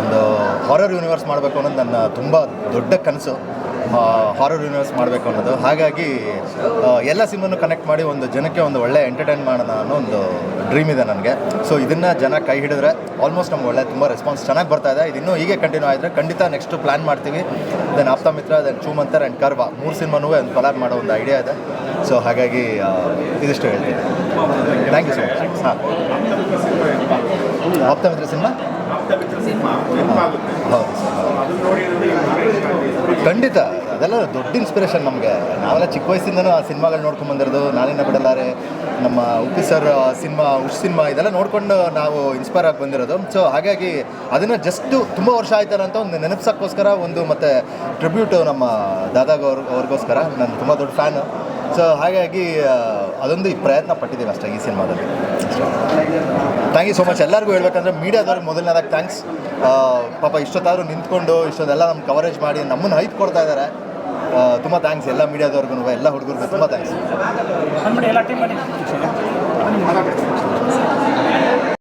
ಒಂದು horror universe ಮಾಡಬೇಕು ಅನ್ನೋದು ನನ್ನ ತುಂಬ ದೊಡ್ಡ ಕನಸು. ಹಾರರ್ ಯೂನಿವರ್ಸ್ ಮಾಡಬೇಕು ಅನ್ನೋದು. ಹಾಗಾಗಿ ಎಲ್ಲ ಸಿನಿಮಾನು ಕನೆಕ್ಟ್ ಮಾಡಿ ಒಂದು ಜನಕ್ಕೆ ಒಂದು ಒಳ್ಳೆ ಎಂಟರ್ಟೈನ್ ಮಾಡೋಣ ಅನ್ನೋ ಒಂದು ಡ್ರೀಮ್ ಇದೆ ನನಗೆ. ಸೊ ಇದನ್ನು ಜನ ಕೈ ಹಿಡಿದ್ರೆ ಆಲ್ಮೋಸ್ಟ್ ನಮ್ಗೆ ಒಳ್ಳೆ, ತುಂಬ ರೆಸ್ಪಾನ್ಸ್ ಚೆನ್ನಾಗಿ ಬರ್ತಾ ಇದೆ. ಇದು ಇನ್ನೂ ಹೀಗೆ ಕಂಟಿನ್ಯೂ ಆದರೆ ಖಂಡಿತ ನೆಕ್ಸ್ಟ್ ಪ್ಲ್ಯಾನ್ ಮಾಡ್ತೀವಿ. Then Aptha Mitra then Choomantar and Karva ಮೂರು ಸಿನಿಮಾನು ಒಂದು ಕೊಲಾಬ್ ಮಾಡೋ ಒಂದು ಐಡಿಯಾ ಇದೆ. ಸೊ ಹಾಗಾಗಿ ಇದಿಷ್ಟು ಹೇಳ್ತೀನಿ. ಥ್ಯಾಂಕ್ ಯು ಸೊ ಮಚ್ ಹಾಂ. ಆಪ್ತ ಮಿತ್ರ ಸಿನಿಮಾ? ಹೌದು. ಖಂಡಿತ. ಅದೆಲ್ಲ ದೊಡ್ಡ ಇನ್ಸ್ಪಿರೇಷನ್ ನಮಗೆ. ನಾವೆಲ್ಲ ಚಿಕ್ಕ ವಯಸ್ಸಿಂದನೂ ಆ ಸಿನಿಮಾಗಳು ನೋಡ್ಕೊಂಡು ಬಂದಿರೋದು, ನಾನಿನ್ನ ಬಿಡಲಾರೆ, ನಮ್ಮ ಉಪ್ಪಿ ಸರ್ ಸಿನಿಮಾ, ಉಷ್ ಸಿನಿಮಾ ಇದೆಲ್ಲ ನೋಡ್ಕೊಂಡು ನಾವು ಇನ್ಸ್ಪೈರ್ ಆಗಿ ಬಂದಿರೋದು. ಸೊ ಹಾಗಾಗಿ ಅದನ್ನು ಜಸ್ಟು ತುಂಬ ವರ್ಷ ಆಯ್ತಾರೆ ಅಂತ ಒಂದು ನೆನಪಿಸೋಕ್ಕೋಸ್ಕರ ಒಂದು ಮತ್ತು ಟ್ರಿಬ್ಯೂಟು ನಮ್ಮ ದಾದಾಗ ಅವ್ರ, ಅವ್ರಿಗೋಸ್ಕರ. ನಾನು ತುಂಬ ದೊಡ್ಡ ಫ್ಯಾನು ಸೊ ಹಾಗಾಗಿ ಅದೊಂದು ಈ ಪ್ರಯತ್ನ ಪಟ್ಟಿದ್ದೀವಿ ಅಷ್ಟೇ ಈ ಸಿನಿಮಾದಲ್ಲಿ. ಥ್ಯಾಂಕ್ ಯು ಸೊ ಮಚ್ ಎಲ್ಲರಿಗೂ ಹೇಳ್ಬೇಕಂದ್ರೆ ಮೀಡಿಯಾದವ್ರಿಗೆ ಮೊದಲನೇದಾಗಿ ಥ್ಯಾಂಕ್ಸ್ ಪಾಪ ಇಷ್ಟೊತ್ತಾದರೂ ನಿಂತ್ಕೊಂಡು ಇಷ್ಟೊಂದೆಲ್ಲ ನಮ್ಮ ಕವರೇಜ್ ಮಾಡಿ ನಮ್ಮನ್ನು ಹೈಪ್ ಕೊಡ್ತಾ ಇದ್ದಾರೆ ತುಂಬ ಥ್ಯಾಂಕ್ಸ್ ಎಲ್ಲ ಮೀಡಿಯಾದವ್ರಿಗೂ ಎಲ್ಲ ಹುಡುಗರಿಗೂ ತುಂಬ ಥ್ಯಾಂಕ್ಸ್